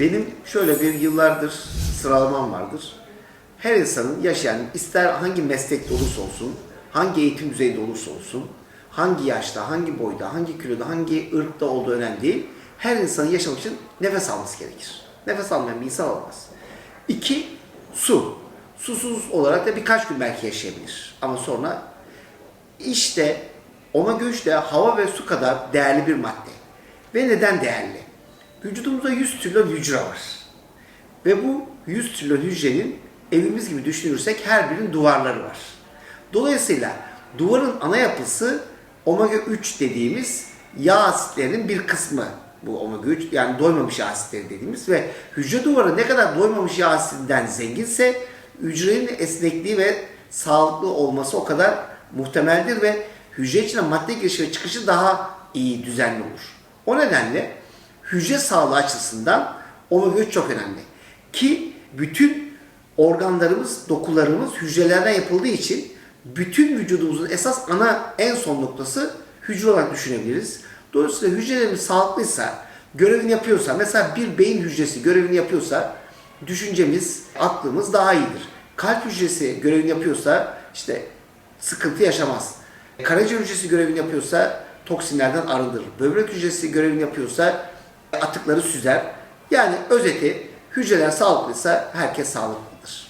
Benim şöyle bir yıllardır sıralamam vardır. Her insanın yaşayan ister hangi meslekte olursa olsun, hangi eğitim düzeyinde olursa olsun, hangi yaşta, hangi boyda, hangi kiloda, hangi ırkta olduğu önemli değil. Her insanın yaşamak için nefes alması gerekir. Nefes almayan bir insan olamaz. İki, su. Susuz olarak da birkaç gün belki yaşayabilir. Ama sonra işte omega 3 de hava ve su kadar değerli bir madde. Ve neden değerli? Vücudumuzda 100 trilyon hücre var. Ve bu 100 trilyon hücrenin evimiz gibi düşünürsek her birinin duvarları var. Dolayısıyla duvarın ana yapısı omega 3 dediğimiz yağ asitlerinin bir kısmı bu omega 3 yani doymamış yağ asitleri dediğimiz ve hücre duvarı ne kadar doymamış yağ asitinden zenginse hücrenin esnekliği ve sağlıklı olması o kadar muhtemeldir ve hücre içine madde girişi ve çıkışı daha iyi düzenli olur. O nedenle hücre sağlığı açısından omega 3 çok önemli. Ki bütün organlarımız, dokularımız hücrelerden yapıldığı için bütün vücudumuzun esas ana en son noktası hücre olarak düşünebiliriz. Dolayısıyla hücrelerimiz sağlıklıysa, görevini yapıyorsa, mesela bir beyin hücresi görevini yapıyorsa düşüncemiz, aklımız daha iyidir. Kalp hücresi görevini yapıyorsa işte sıkıntı yaşamaz. Karaciğer hücresi görevini yapıyorsa toksinlerden arındırır. Böbrek hücresi görevini yapıyorsa atıkları süzer. Yani özeti hücreler sağlıklıysa herkes sağlıklıdır.